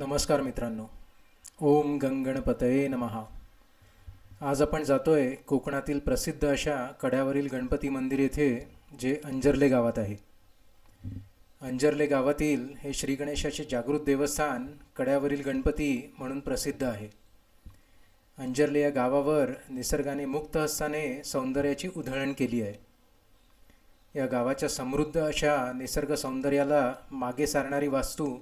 नमस्कार मित्रांनो. ओम गंगणपतये नमहा आज आपण जातोय कोकणातील प्रसिद्ध अशा कड्यावरील गणपती मंदिर येथे जे अंजर्ले गावात आहे. अंजर्ले गावातील हे श्री गणेशाचे जागृत देवस्थान कड्यावरील गणपती म्हणून प्रसिद्ध आहे. अंजर्ले या गावावर निसर्गाने मुक्त हस्ताने सौंदर्याची उधळण केली आहे. या गावाच्या समृद्ध अशा निसर्ग सौंदर्याला मागे सारणारी वास्तू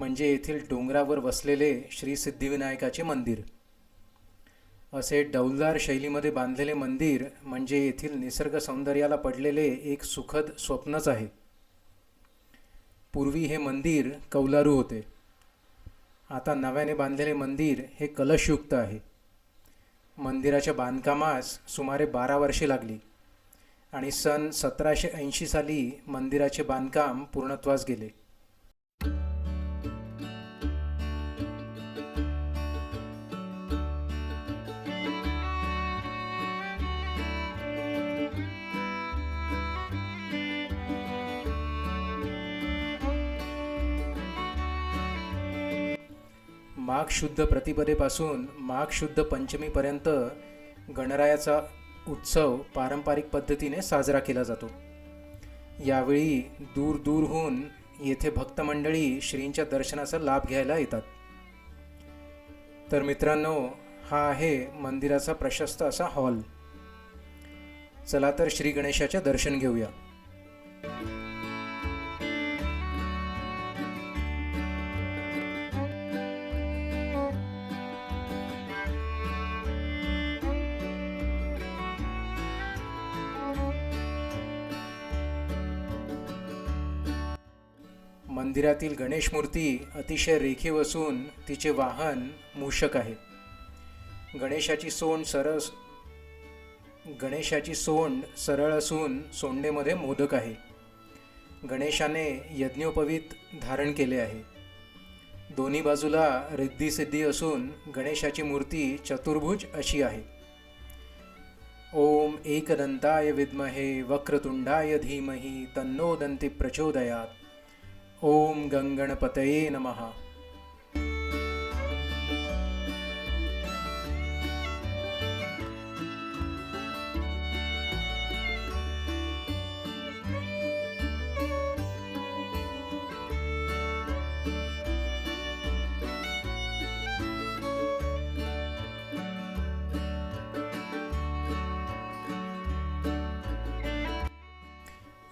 म्हणजे येथील डोंगरावर वसलेले श्री सिद्धिविनायकाचे मंदिर. असे डौलदार शैलीमध्ये बांधलेले मंदिर म्हणजे येथील निसर्ग सौंदर्याला पडलेले एक सुखद स्वप्नच आहे. पूर्वी हे मंदिर कौलारू होते. आता नव्याने बांधलेले मंदिर हे कलशयुक्त आहे. मंदिराच्या बांधकामास सुमारे बारा वर्षे लागली आणि सन सतराशे ऐंशी साली मंदिराचे बांधकाम पूर्णत्वास गेले. माघ शुद्ध प्रतिपदेपासून माघ शुद्ध पंचमीपर्यंत गणरायाचा उत्सव पारंपरिक पद्धतीने साजरा केला जातो. यावेळी दूर दूरहून येथे भक्तमंडळी श्रींच्या दर्शनाचा लाभ घ्यायला येतात. तर मित्रांनो हा आहे मंदिराचा प्रशस्त असा हॉल. चला तर श्री गणेशाचे दर्शन घेऊया. मंदिरातील गणेश मूर्ती अतिशय रेखीव असून तिचे वाहन मूषक आहे. गणेशाची सोंड सरस गणेशाची सोंड सरळ असून सोंडेमध्ये मोदक आहे. गणेशाने यज्ञोपवीत धारण केले आहे. दोन्ही बाजूला रिद्धी सिद्धी असून गणेशाची मूर्ती चतुर्भुज अशी आहे. ओम एकदंताय विद्महे वक्रतुंडाय धीमहि तन्नो दंती प्रचोदयात. ॐ गङ्गणपतये नमः।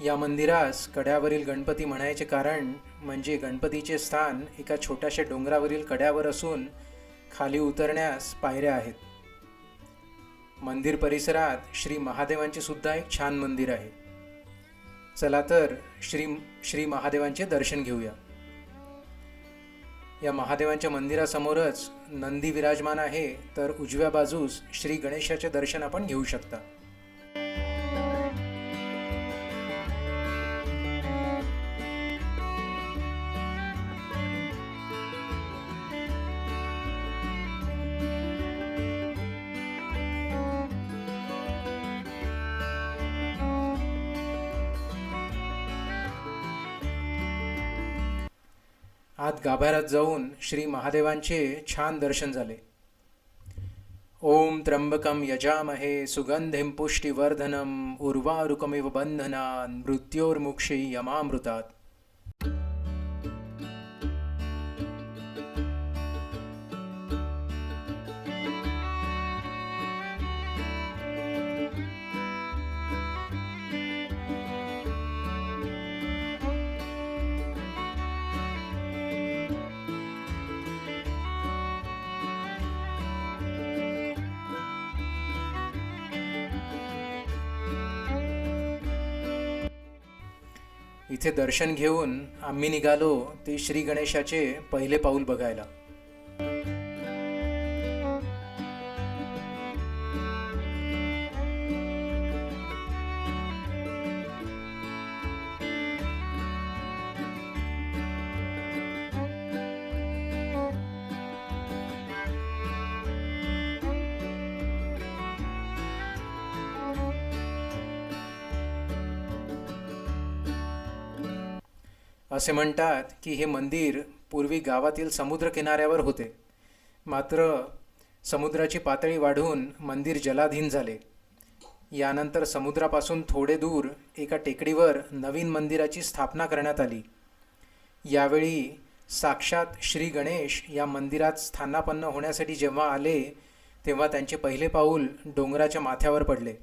या मंदिरास कड्यावरील गणपती म्हणायचे कारण म्हणजे गणपतीचे स्थान एका छोट्याशा डोंगरावरील कड्यावर असून खाली उतरण्यास पायऱ्या आहेत. मंदिर परिसरात श्री महादेवांचे सुद्धा एक छान मंदिर आहे. चला तर श्री श्री महादेवांचे दर्शन घेऊया. या महादेवांच्या मंदिरासमोरच नंदी विराजमान आहे तर उजव्या बाजूस श्री गणेशाचे दर्शन आपण घेऊ शकता. आत गाभाऱ्यात जाऊन श्री महादेवांचे छान दर्शन झाले. ओम त्र्यंबकम यजामहे सुगंधिम पुष्टिवर्धनम उर्वारुकमिव बंधनान मृत्योर्मुक्षी यमामृतात. इथे दर्शन घेऊन आम्ही निघालो ते श्री गणेशाचे पहिले पाऊल बघायला. असे म्हणतात की हे मंदिर पूर्वी गावातील समुद्रकिनाऱ्यावर होते. मात्र समुद्राची पातळी वाढून मंदिर जलाधीन झाले. यानंतर समुद्रापासून थोडे दूर एका टेकडीवर नवीन मंदिराची स्थापना करण्यात आली. यावेळी साक्षात श्री गणेश या मंदिरात स्थानापन्न होण्यासाठी जेव्हा आले तेव्हा त्यांचे पहिले पाऊल डोंगराच्या माथ्यावर पडले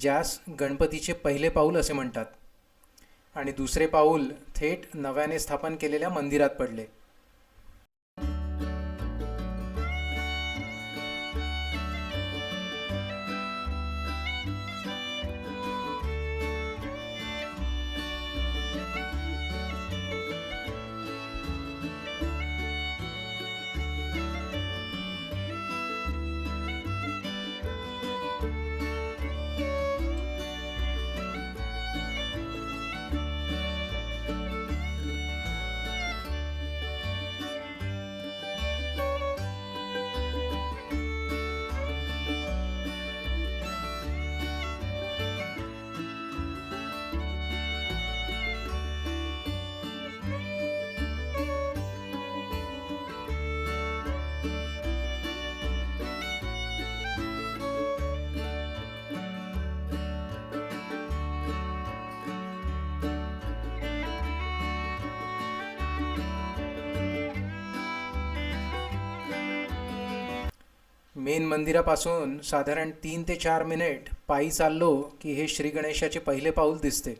ज्यास गणपतीचे पहिले पाऊल असे म्हणतात. आणि दुसरे पाऊल थेट नव्याने स्थापन केलेल्या मंदिरात पडले. मेन मंदिरापासून साधारण तीन ते चार मिनिट पायी चाललो की हे श्री गणेशाचे पहिले पाऊल दिसते.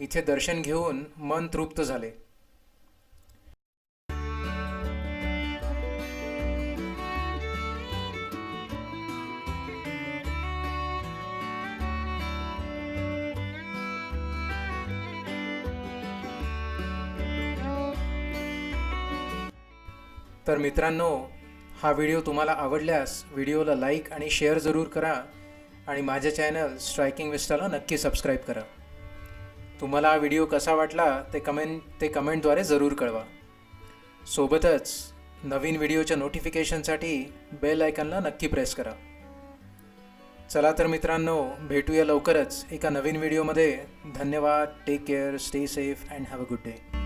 इथे दर्शन घेऊन मन तृप्त झाले. तर मित्रांनो हा व्हिडिओ तुम्हाला आवडल्यास व्हिडिओला लाईक आणि शेअर जरूर करा आणि माझ्या चॅनल स्ट्रायकिंग विस्टाला नक्की सबस्क्राईब करा. तुम्हाला हा व्हिडिओ कसा वाटला ते कमेंट ते कमेंटद्वारे जरूर कळवा. सोबतच नवीन व्हिडिओच्या नोटिफिकेशनसाठी बेल आयकनला नक्की प्रेस करा. चला तर मित्रांनो भेटूया लवकरच एका नवीन व्हिडिओमध्ये. धन्यवाद take care stay safe and have a good day